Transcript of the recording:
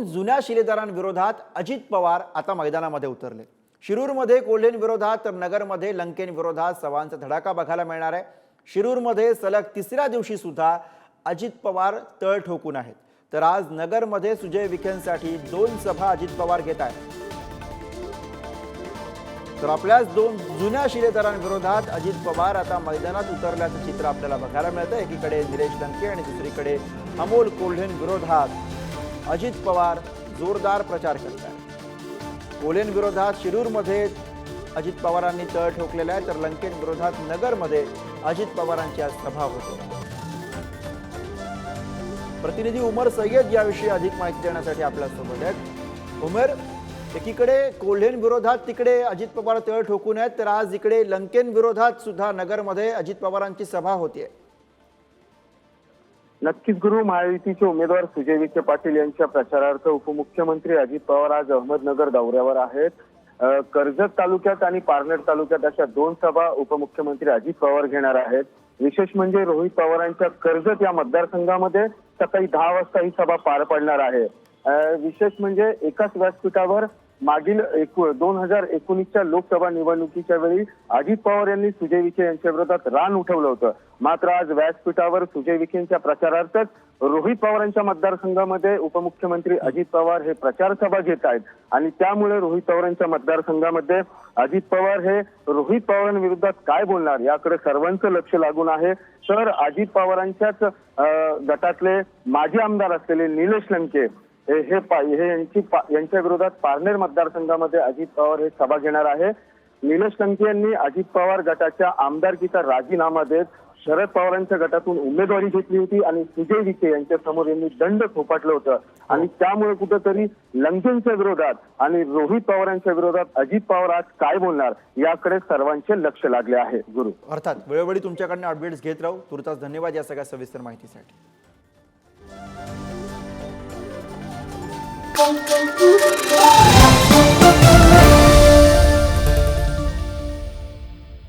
दोन जुन्या शिलेदारांविरोधात अजित पवार आता मैदानामध्ये उतरले. शिरूरमध्ये कोल्हेंविरोधात तर नगरमध्ये लंकेंविरोधात सवांचा धडाका बघायला मिळणार आहे. शिरूरमध्ये सलग तिसऱ्या दिवशी सुद्धा अजित पवार तळ ठोकून आहेत. तर आज नगरमध्ये सुजय विखेंसाठी दोन सभा अजित पवार घेत आहेत. तर आपल्याच दोन जुन्या शिलेदारांविरोधात अजित पवार आता मैदानात उतरल्याचं चित्र आपल्याला बघायला मिळतं एकीकडे निलेश लंके आणि दुसरीकडे अमोल कोल्हेंविरोधात अजित पवार जोरदार प्रचार करत आहेत कोल्हेंविरोधात शिरूरमध्ये अजित पवारांनी तळ ठोकलेला आहे तर लंकेंविरोधात नगरमध्ये अजित पवारांची आज सभा होते. प्रतिनिधी उमर सय्यद याविषयी अधिक माहिती देण्यासाठी आपल्यासोबत आहेत. उमर एकीकडे कोल्हेन विरोधात तिकडे अजित पवार तळ ठोकून आहेत तर आज इकडे लंकेन विरोधात सुद्धा नगरमध्ये अजित पवारांची सभा होतीये. नक्कीच गुरु महायुतीचे उमेदवार सुजय विखे पाटील यांच्या प्रचारार्थ उपमुख्यमंत्री अजित पवार आज अहमदनगर दौऱ्यावर आहेत. कर्जत तालुक्यात आणि पारनेर तालुक्यात अशा दोन सभा उपमुख्यमंत्री अजित पवार घेणार आहेत. विशेष म्हणजे रोहित पवारांच्या कर्जत या मतदारसंघामध्ये सकाळी दहा वाजता ही सभा पार पडणार आहे. विशेष म्हणजे एकाच व्यासपीठावर मागील एकू दोन हजार एकोणीसच्या लोकसभा निवडणुकीच्या वेळी अजित पवार यांनी सुजय विखे यांच्या विरोधात रान उठवलं होतं. मात्र आज व्यासपीठावर सुजय विखेंच्या प्रचारार्थच रोहित पवारांच्या मतदारसंघामध्ये उपमुख्यमंत्री अजित पवार हे प्रचार सभा घेत आहेत. आणि त्यामुळे रोहित पवारांच्या मतदारसंघामध्ये अजित पवार हे रोहित पवारांविरोधात काय बोलणार याकडे सर्वांचं लक्ष लागून आहे. तर अजित पवारांच्याच अं, गटातले माजी आमदार असलेले निलेश लंके हे हे हे यांची यांच्या विरोधात पारनेर मतदारसंघामध्ये अजित पवार हे सभा घेणार आहे. निलेश लंके यांनी अजित पवार गटाच्या आमदारकीचा राजीनामा देत शरद पवारांच्या गटातून उमेदवारी घेतली होती आणि सुजय विखे यांच्या समोर यांनी दंड थोपाटलं होतं. आणि त्यामुळे कुठंतरी लंकेंच्या विरोधात आणि रोहित पवारांच्या विरोधात अजित पवार आज काय बोलणार याकडे सर्वांचे लक्ष लागले आहे. गुरु. अर्थात वेळोवेळी तुमच्याकडनं अपडेट्स घेत राहू. तुर्तास धन्यवाद या सगळ्या सविस्तर माहितीसाठी. boom, boom.